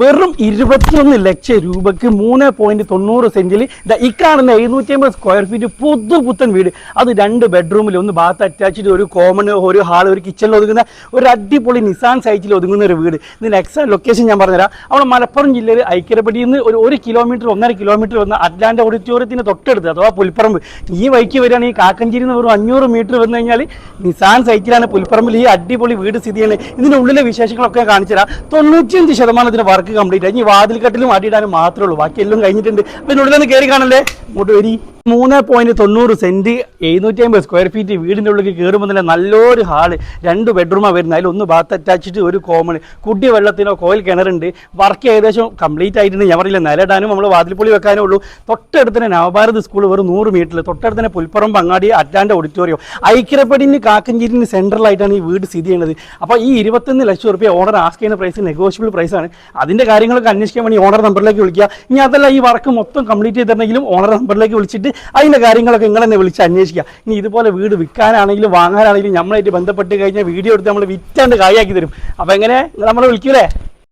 വെറും ഇരുപത്തിയൊന്ന് ലക്ഷം രൂപയ്ക്ക് മൂന്ന് പോയിന്റ് തൊണ്ണൂറ് സെന്റിൽ ഈ കാണുന്ന എഴുന്നൂറ്റി അമ്പത് സ്ക്വയർ ഫീറ്റ് പുതു പുത്തൻ വീട്. അത് രണ്ട് ബെഡ്റൂമിൽ ഒന്ന് ബാത്ത് അറ്റാച്ച്ഡ് ഒരു കോമൺ ഒരു ഹാൾ ഒരു കിച്ചണിൽ ഒതുങ്ങുന്ന ഒരു അടിപൊളി നിസാൻ സൈറ്റിൽ ഒതുങ്ങുന്ന ഒരു വീട്. ഇതിന്റെ എക്സാക്ട് ലൊക്കേഷൻ ഞാൻ പറഞ്ഞുതരാം. അവിടെ മലപ്പുറം ജില്ലയിൽ ഐക്യരപ്പടിയിൽ നിന്ന് ഒരു ഒരു കിലോമീറ്റർ ഒന്നര കിലോമീറ്റർ വന്ന അറ്റ്ലാന്റ് ഓഡിറ്റോറിയത്തിന് തൊട്ടടുത്ത് അഥവാ പുൽപ്പറമ്പ്. ഈ വഴിക്ക് വരികയാണെങ്കിൽ കാക്കഞ്ചേരി നിന്ന് വെറും അഞ്ഞൂറ് മീറ്റർ വന്നു കഴിഞ്ഞാൽ നിസാൻ സൈറ്റിലാണ് പുൽപ്പറമ്പിൽ ഈ അടിപൊളി വീട് സ്ഥിതി ചെയ്യുന്നത്. ഇതിന്റെ ഉള്ളിലെ വിശേഷങ്ങളൊക്കെ കാണിച്ചു തരാം തൊണ്ണൂറ്റിയഞ്ച് ശതമാനത്തിന് വർക്ക് കംപ്ലീറ്റ് ആയി ഇനി വാതിൽക്കട്ടിലും അടിയിടാനും മാത്രമേ ഉള്ളൂ. ബാക്കി എല്ലാം കഴിഞ്ഞിട്ടുണ്ട്. അപ്പം ഇതിനുള്ളിൽ നിന്ന് കയറി കാണല്ലേ ഇങ്ങോട്ട് വരി. മൂന്ന് പോയിന്റ് തൊണ്ണൂറ് സെന്റ് എഴുന്നൂറ്റി അമ്പത് സ്ക്വയർ ഫീറ്റ് വീടിന്റെ ഉള്ളിൽ കയറുമ്പോൾ തന്നെ നല്ലൊരു ഹാൾ രണ്ട് ബെഡ്റൂമാണ് വരുന്നത്. അതിൽ ഒന്ന് ബാത്ത് അറ്റാച്ചിട്ട് ഒരു കോമൺ കുടി വെള്ളത്തിനോ കോയിൽ കിണറുണ്ട് വർക്ക് ഏകദേശം കംപ്ലീറ്റ് ആയിട്ടുണ്ട്. ഞാൻ പറയില്ല നിലയിടാനും നമ്മൾ വാതിൽപ്പൊളി വെക്കാനേ ഉള്ളൂ. തൊട്ടടുത്ത് തന്നെ നവഭാരത് സ്കൂൾ വെറും നൂറ് മീറ്ററിൽ തൊട്ടടുത്ത് തന്നെ പുൽപ്പുറം അങ്ങാടി അറ്റാന്റെ ഓഡിറ്റോറിയം ഐക്യരപ്പടിന് കാക്കഞ്ചേരിന് സെൻട്രലായിട്ടാണ് ഈ വീട് സ്ഥിതി ചെയ്യുന്നത്. അപ്പോൾ ഈ ഇരുപത്തൊന്ന് ലക്ഷം റുപ്യ ഓണർ ആസ്ക് ചെയ്യുന്ന പ്രൈസ് നെഗോഷ്യബിൾ പ്രൈസാണ് അതിന്റെ കാര്യങ്ങളൊക്കെ അന്വേഷിക്കാൻ വേണ്ടി ഓണർ നമ്പറിലേക്ക് വിളിക്കുക. ഇനി അതല്ല ഈ വർക്ക് മൊത്തം കംപ്ലീറ്റ് ചെയ്തിട്ടുണ്ടെങ്കിലും ഓണർ നമ്പറിലേക്ക് വിളിച്ചിട്ട് അതിന്റെ കാര്യങ്ങളൊക്കെ നിങ്ങൾ തന്നെ വിളിച്ച് അന്വേഷിക്കുക. ഇനി ഇതുപോലെ വീട് വിൽക്കാനാണെങ്കിലും വാങ്ങാനാണെങ്കിലും നമ്മളായിട്ട് ബന്ധപ്പെട്ട് കഴിഞ്ഞാൽ വീഡിയോ എടുത്ത് നമ്മൾ വിറ്റാണ്ട് കായാക്കി തരും. അപ്പോൾ എങ്ങനെ? നമ്മളെ വിളിക്കൂലേ?